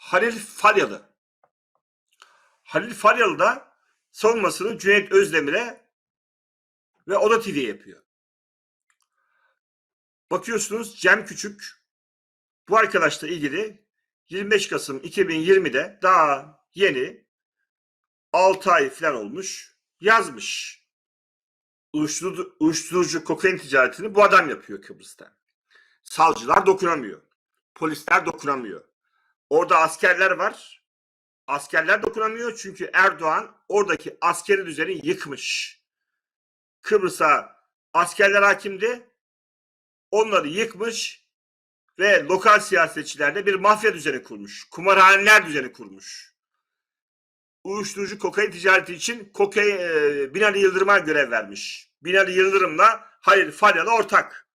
Halil Falyalı. Halil Falyalı da savunmasını Cüneyt Özdemir'e ve Oda TV'ye yapıyor. Bakıyorsunuz Cem Küçük bu arkadaşla ilgili 25 Kasım 2020'de daha yeni 6 ay falan olmuş yazmış. Uyuşturucu, uyuşturucu kokain ticaretini bu adam yapıyor Kıbrıs'ta. Savcılar dokunamıyor. Polisler dokunamıyor. Orada askerler var. Askerler dokunamıyor çünkü Erdoğan oradaki askeri düzeni yıkmış. Kıbrıs'a askerler hakimdi. Onları yıkmış ve lokal siyasetçilerde bir mafya düzeni kurmuş. Kumarhaneler düzeni kurmuş. Uyuşturucu kokain ticareti için kokain, e, Binali Yıldırım'a görev vermiş. Binali Yıldırım'la Halil Falyalı ortak.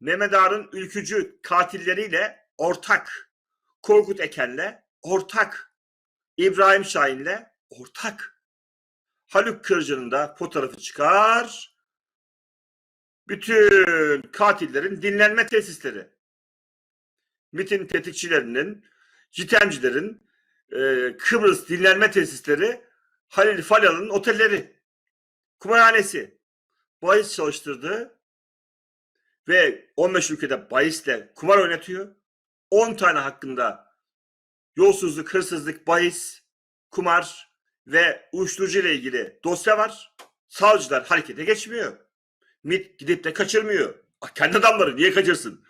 Mehmet Ağar'ın ülkücü katilleriyle ortak. Korkut Eken'le ortak. İbrahim Şahin'le ortak. Haluk Kırcı'nın da fotoğrafı çıkar. Bütün katillerin dinlenme tesisleri. MIT'in tetikçilerinin, jitemcilerin e, Kıbrıs dinlenme tesisleri Halil Falyalı'nın otelleri, kumarhanesi, bahis çalıştırdığı ve 15 ülkede bahisle kumar oynatıyor. 10 tane hakkında yolsuzluk, hırsızlık, bahis, kumar ve uyuşturucu ile ilgili dosya var. Savcılar harekete geçmiyor. MIT gidip de kaçırmıyor. Ah, Kendi adamları niye kaçırsın?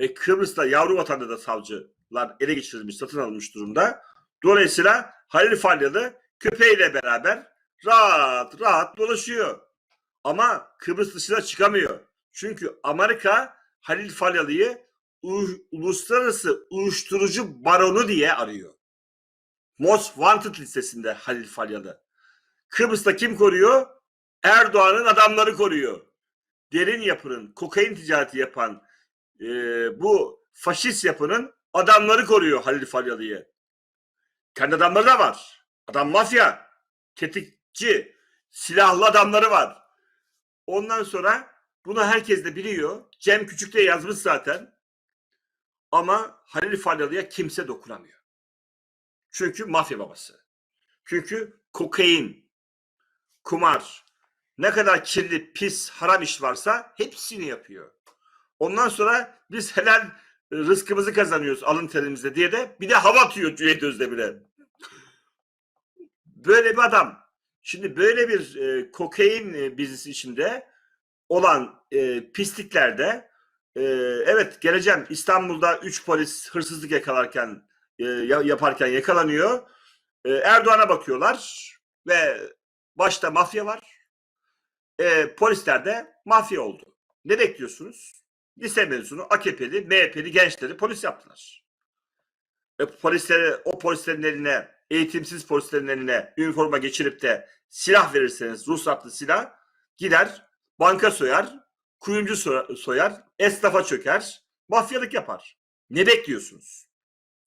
E, Kıbrıs'ta yavru vatanda da savcılar ele geçirilmiş, satın alınmış durumda. Dolayısıyla Halil Falyalı köpeğiyle beraber rahat rahat dolaşıyor. Ama Kıbrıs dışına çıkamıyor. Çünkü Amerika Halil Falyalı'yı uluslararası uyuşturucu baronu diye arıyor. Most Wanted listesinde Halil Falyalı. Kıbrıs'ta kim koruyor? Erdoğan'ın adamları koruyor. Derin yapının, kokain ticareti yapan e, bu faşist yapının adamları koruyor Halil Falyalı'yı. Kendi adamları da var. Adam mafya, tetikçi, silahlı adamları var. Ondan sonra bunu herkes de biliyor. Cem Küçük de yazmış zaten. Ama Halil Falyalı'ya kimse dokunamıyor. Çünkü mafya babası. Çünkü kokain, kumar, ne kadar kirli, pis, haram iş varsa hepsini yapıyor. Ondan sonra biz helal e, rızkımızı kazanıyoruz alın terimizle diye de bir de hava atıyor Cüneyt Özdemir'e. Böyle bir adam. Şimdi böyle bir e, kokain e, biznesi içinde olan e, pisliklerde e, evet geleceğim İstanbul'da 3 polis hırsızlık yakalarken e, ya- yaparken yakalanıyor. E, Erdoğan'a bakıyorlar ve başta mafya var. E, polisler de mafya oldu. Ne bekliyorsunuz? Lise mezunu AKP'li, MHP'li gençleri polis yaptılar. E, polisleri, o polislerin eline, eğitimsiz polislerin eline üniforma geçirip de silah verirseniz, ruhsatlı silah gider, banka soyar, kuyumcu so- soyar, esnafa çöker, mafyalık yapar. Ne bekliyorsunuz?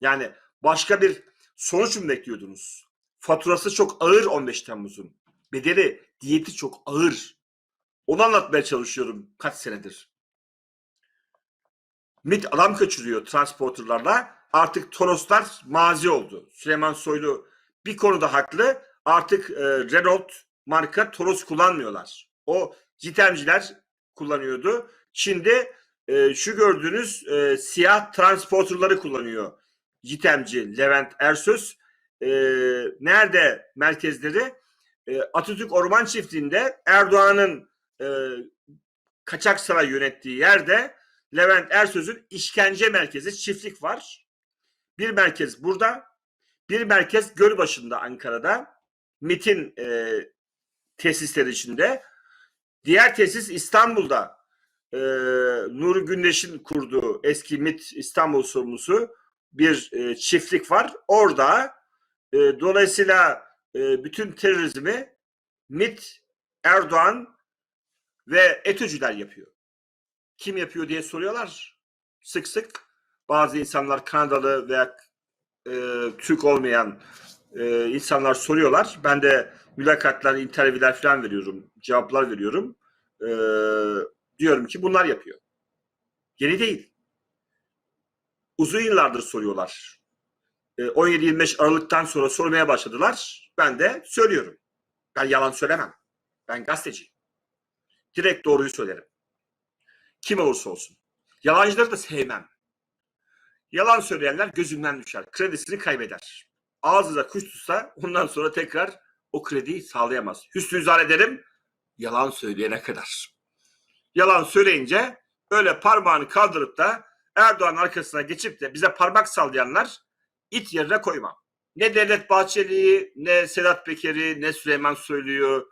Yani başka bir sonuç mu bekliyordunuz? Faturası çok ağır 15 Temmuz'un. Bedeli, diyeti çok ağır. Onu anlatmaya çalışıyorum kaç senedir. MIT adam kaçırıyor transporterlarla. Artık Toroslar mazi oldu. Süleyman Soylu bir konuda haklı. Artık e, Renault marka Toros kullanmıyorlar. O jitemciler kullanıyordu. Şimdi e, şu gördüğünüz e, siyah transporterları kullanıyor. Jitemci Levent Ersöz. E, nerede merkezleri? E, Atatürk Orman Çiftliği'nde Erdoğan'ın e, kaçak saray yönettiği yerde Levent Ersöz'ün işkence merkezi çiftlik var. Bir merkez burada, bir merkez Gölbaşı'nda Ankara'da. MIT'in e, tesisleri içinde. Diğer tesis İstanbul'da. E, Nuri Gündeş'in kurduğu eski MIT İstanbul sorumlusu bir e, çiftlik var. Orada e, dolayısıyla e, bütün terörizmi MIT, Erdoğan ve ETÖ'cüler yapıyor kim yapıyor diye soruyorlar sık sık. Bazı insanlar Kanadalı veya e, Türk olmayan e, insanlar soruyorlar. Ben de mülakatlar, interviewler falan veriyorum, cevaplar veriyorum. E, diyorum ki bunlar yapıyor. Yeni değil. Uzun yıllardır soruyorlar. e, 17-25 Aralık'tan sonra sormaya başladılar. Ben de söylüyorum. Ben yalan söylemem. Ben gazeteciyim. Direkt doğruyu söylerim. Kim olursa olsun. Yalancıları da sevmem. Yalan söyleyenler gözümden düşer. Kredisini kaybeder. Ağzına kuş tutsa ondan sonra tekrar o krediyi sağlayamaz. Hüsnü zan ederim yalan söyleyene kadar. Yalan söyleyince öyle parmağını kaldırıp da Erdoğan arkasına geçip de bize parmak sallayanlar it yerine koymam. Ne Devlet Bahçeli'yi, ne Sedat Peker'i, ne Süleyman Soylu'yu.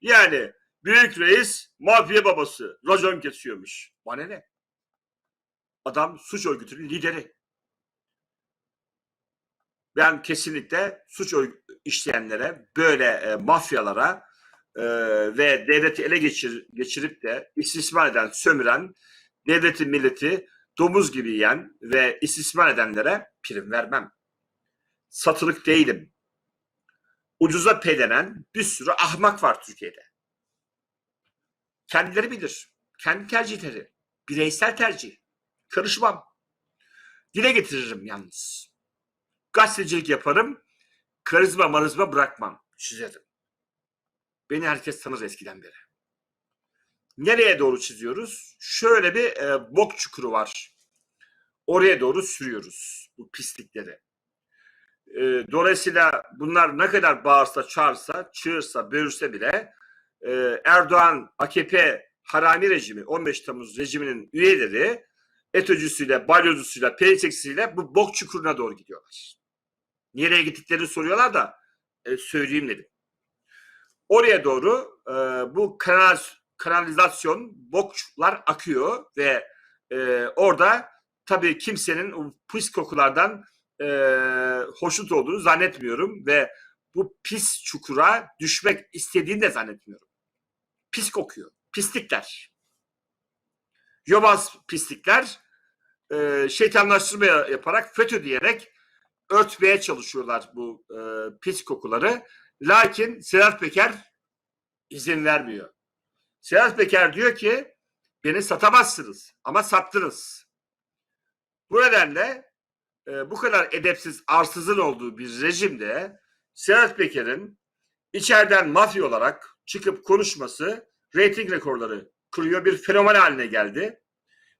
Yani büyük reis mafya babası racon kesiyormuş. Bana ne? Adam suç örgütünün lideri. Ben kesinlikle suç işleyenlere, böyle e, mafyalara e, ve devleti ele geçir, geçirip de istismar eden, sömüren, devleti milleti domuz gibi yiyen ve istismar edenlere prim vermem. Satılık değilim. Ucuza peylenen bir sürü ahmak var Türkiye'de. Kendileri bilir. Kendi tercihleri. Bireysel tercih. Karışmam. Dile getiririm yalnız. Gazetecilik yaparım. Karizma marizma bırakmam. Çizerim. Beni herkes tanır eskiden beri. Nereye doğru çiziyoruz? Şöyle bir e, bok çukuru var. Oraya doğru sürüyoruz bu pislikleri. E, dolayısıyla bunlar ne kadar bağırsa, çağırsa, çığırsa, böğürse bile e, Erdoğan, AKP, harami rejimi, 15 Temmuz rejiminin üyeleri ETÖ'cüsüyle, balyozusuyla, PKK'sıyla bu bok çukuruna doğru gidiyorlar. Nereye gittiklerini soruyorlar da e, söyleyeyim dedim. Oraya doğru e, bu kanal, kanalizasyon boklar akıyor ve e, orada tabii kimsenin pis kokulardan e, hoşnut olduğunu zannetmiyorum ve bu pis çukura düşmek istediğini de zannetmiyorum. Pis kokuyor. Pislikler. Yobaz pislikler e, şeytanlaştırma yaparak FETÖ diyerek örtmeye çalışıyorlar bu e, pis kokuları. Lakin Sedat Peker izin vermiyor. Sedat Peker diyor ki beni satamazsınız ama sattınız. Bu nedenle e, bu kadar edepsiz, arsızın olduğu bir rejimde Sedat Peker'in içeriden mafya olarak çıkıp konuşması reyting rekorları kırıyor. Bir fenomen haline geldi.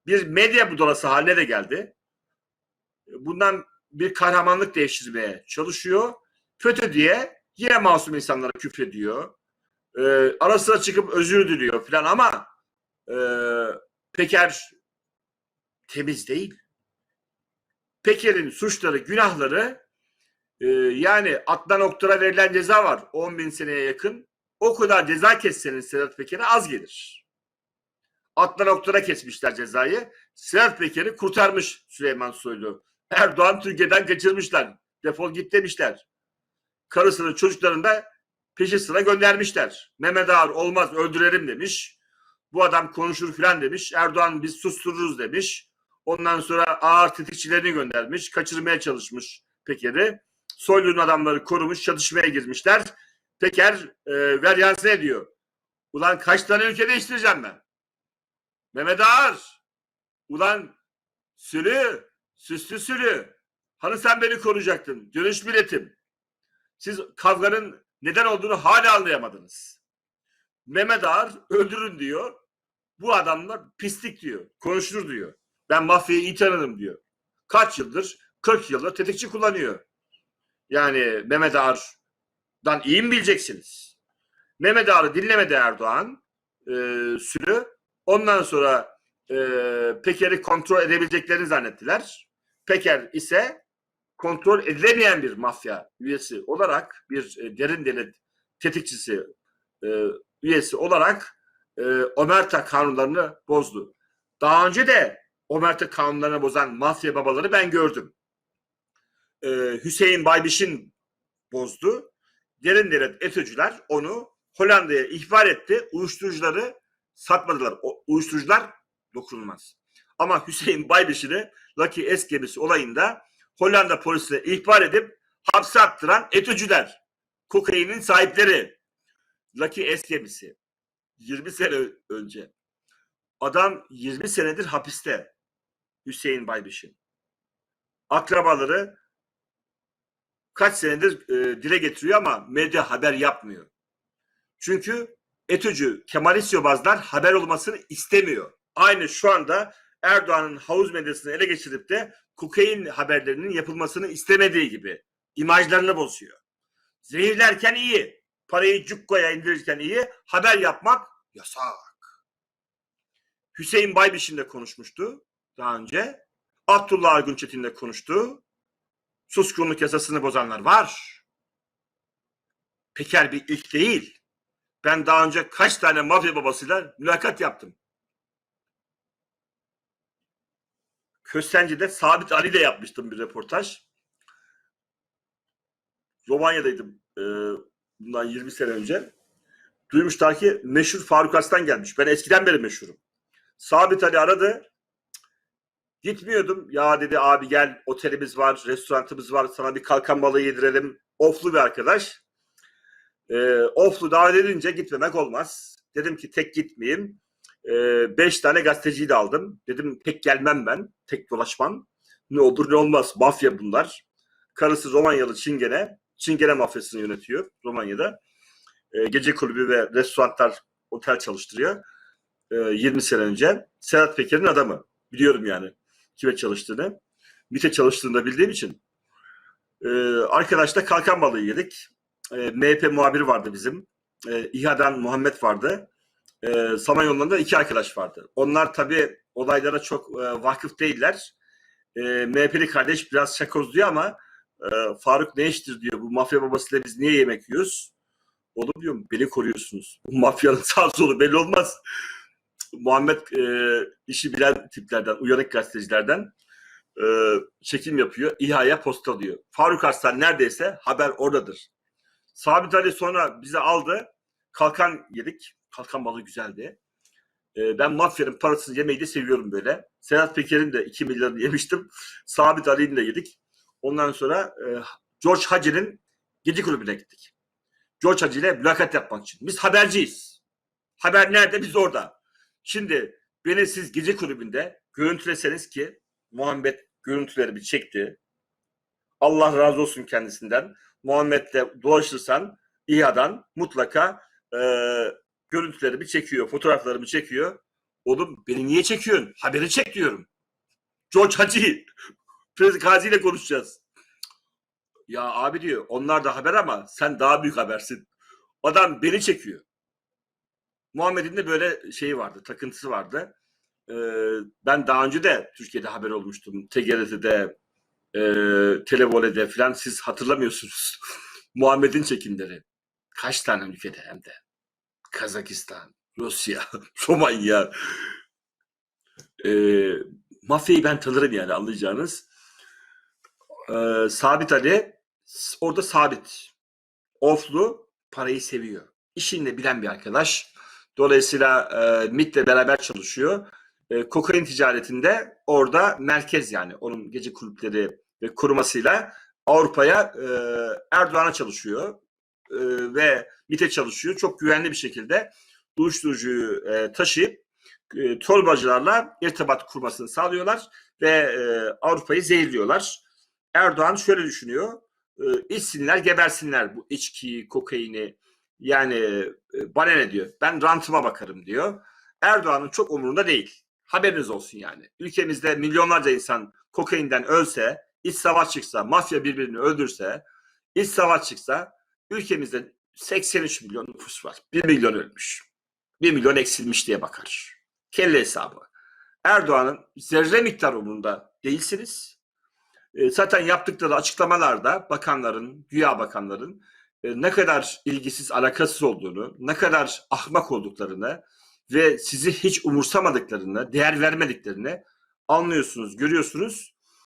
Bir medya budalası haline de geldi. Bundan bir kahramanlık devşirmeye çalışıyor. FETÖ diye yine masum insanlara küfrediyor. Ee, ara sıra çıkıp özür diliyor falan ama e, Peker temiz değil. Peker'in suçları, günahları e, yani Adnan Oktar'a verilen ceza var 10 bin seneye yakın. O kadar ceza kesseniz Sedat Peker'e az gelir. Adnan Oktar'a kesmişler cezayı. Sedat Peker'i kurtarmış Süleyman Soylu. Erdoğan Türkiye'den kaçırmışlar. Defol git demişler. Karısını çocuklarını da peşi sıra göndermişler. Mehmet Ağar olmaz öldürelim demiş. Bu adam konuşur filan demiş. Erdoğan biz sustururuz demiş. Ondan sonra ağır tetikçilerini göndermiş. Kaçırmaya çalışmış Peker'i. Soylu'nun adamları korumuş. Çatışmaya girmişler. Peker e, veryansı ediyor. Ulan kaç tane ülke değiştireceğim ben? Mehmet Ağar. Ulan sürü. Süslü sürü. Hani sen beni koruyacaktın? Dönüş biletim. Siz kavganın neden olduğunu hala anlayamadınız. Mehmet Ağar öldürün diyor. Bu adamlar pislik diyor. Konuşur diyor. Ben mafyayı iyi tanırım diyor. Kaç yıldır? 40 yıldır tetikçi kullanıyor. Yani Mehmet Ağar'dan iyi mi bileceksiniz? Mehmet Ağar'ı dinlemedi Erdoğan e, sürü. Ondan sonra e, Peker'i kontrol edebileceklerini zannettiler. Peker ise kontrol edilemeyen bir mafya üyesi olarak bir e, derin devlet tetikçisi e, üyesi olarak e, Omerta kanunlarını bozdu. Daha önce de Omerta kanunlarını bozan mafya babaları ben gördüm. E, Hüseyin Baybiş'in bozdu. Derin devlet ETÖ'cüler onu Hollanda'ya ihbar etti. Uyuşturucuları satmadılar. O, uyuşturucular dokunulmaz. Ama Hüseyin Baybiş'ini Lucky S gemisi olayında Hollanda polisine ihbar edip hapse attıran ETÖ'cüler. Kokainin sahipleri. Lucky S gemisi. 20 sene önce. Adam 20 senedir hapiste. Hüseyin Baybiş'in. Akrabaları kaç senedir e, dile getiriyor ama medya haber yapmıyor. Çünkü ETÜ'cü Kemalist yobazlar haber olmasını istemiyor. Aynı şu anda Erdoğan'ın havuz medyasını ele geçirip de kokain haberlerinin yapılmasını istemediği gibi imajlarını bozuyor. Zehirlerken iyi, parayı cukkoya indirirken iyi, haber yapmak yasak. Hüseyin Baybiş'in de konuşmuştu daha önce. Abdullah Ergun Çetin de konuştu. Suskunluk yasasını bozanlar var. Peker bir ilk değil. Ben daha önce kaç tane mafya babasıyla mülakat yaptım. Köstence'de Sabit Ali ile yapmıştım bir röportaj. Romanya'daydım e, bundan 20 sene önce. Duymuşlar ki meşhur Faruk Arslan gelmiş. Ben eskiden beri meşhurum. Sabit Ali aradı. Gitmiyordum. Ya dedi abi gel otelimiz var, restoranımız var. Sana bir kalkan balığı yedirelim. Oflu bir arkadaş. E, oflu davet edince gitmemek olmaz. Dedim ki tek gitmeyeyim. E, beş tane gazeteciyi de aldım. Dedim tek gelmem ben. Tek dolaşmam. Ne olur ne olmaz. Mafya bunlar. Karısı Romanyalı Çingene. Çingene mafyasını yönetiyor Romanya'da. E, gece kulübü ve restoranlar, otel çalıştırıyor. E, 20 sene önce. Serhat Peker'in adamı. Biliyorum yani kime çalıştığını. MİT'e çalıştığını da bildiğim için. E, arkadaşla kalkan balığı yedik. E, MHP muhabiri vardı bizim. E, İHA'dan Muhammed vardı. E, Samanyolu'nda iki arkadaş vardı. Onlar tabii olaylara çok e, vakıf değiller. E, MHP'li kardeş biraz şakoz diyor ama e, Faruk ne iştir diyor. Bu mafya babasıyla biz niye yemek yiyoruz? Oğlum diyorum beni koruyorsunuz. Bu mafyanın sağ solu belli olmaz. Muhammed e, işi bilen tiplerden, uyanık gazetecilerden e, çekim yapıyor. İHA'ya postalıyor. Faruk Arslan neredeyse haber oradadır. Sabit Ali sonra bizi aldı. Kalkan yedik. Kalkan balığı güzeldi. E, ben mafyanın parasını yemeyi de seviyorum böyle. Sedat Peker'in de 2 milyarını yemiştim. Sabit Ali'nin de yedik. Ondan sonra e, George Hacı'nın gece kulübüne gittik. George Hacı ile mülakat yapmak için. Biz haberciyiz. Haber nerede? Biz orada. Şimdi beni siz gece kulübünde görüntüleseniz ki Muhammed görüntülerimi çekti. Allah razı olsun kendisinden. Muhammed'le dolaşırsan İHA'dan mutlaka e, görüntülerimi çekiyor, fotoğraflarımı çekiyor. Oğlum beni niye çekiyorsun? Haberi çek diyorum. George Hacı. Gazi ile konuşacağız. Ya abi diyor onlar da haber ama sen daha büyük habersin. Adam beni çekiyor. Muhammed'in de böyle şeyi vardı, takıntısı vardı. Ee, ben daha önce de Türkiye'de haber olmuştum. TGRT'de, e, Televole'de falan siz hatırlamıyorsunuz. Muhammed'in çekimleri. Kaç tane ülkede hem de. Kazakistan, Rusya, Romanya. Ee, mafyayı ben tanırım yani anlayacağınız. Ee, Sabit Ali orada sabit. Oflu parayı seviyor. İşini bilen bir arkadaş. Dolayısıyla e, MIT'le beraber çalışıyor. E, kokain ticaretinde orada merkez yani onun gece kulüpleri ve korumasıyla Avrupa'ya e, Erdoğan'a çalışıyor e, ve MIT'e çalışıyor. Çok güvenli bir şekilde uyuşturucuyu e, taşıyıp e, torbacılarla irtibat kurmasını sağlıyorlar ve e, Avrupa'yı zehirliyorlar. Erdoğan şöyle düşünüyor. E, içsinler, gebersinler bu içkiyi, kokaini. Yani e, bana ne diyor? Ben rantıma bakarım diyor. Erdoğan'ın çok umurunda değil. Haberiniz olsun yani. Ülkemizde milyonlarca insan kokainden ölse, iç savaş çıksa, mafya birbirini öldürse, iç savaş çıksa ülkemizde 83 milyon nüfus var. 1 milyon ölmüş. 1 milyon eksilmiş diye bakar. Kelle hesabı. Erdoğan'ın zerre miktar umurunda değilsiniz. E, zaten yaptıkları açıklamalarda bakanların, güya bakanların e, ne kadar ilgisiz, alakasız olduğunu, ne kadar ahmak olduklarını ve sizi hiç umursamadıklarını, değer vermediklerini anlıyorsunuz, görüyorsunuz.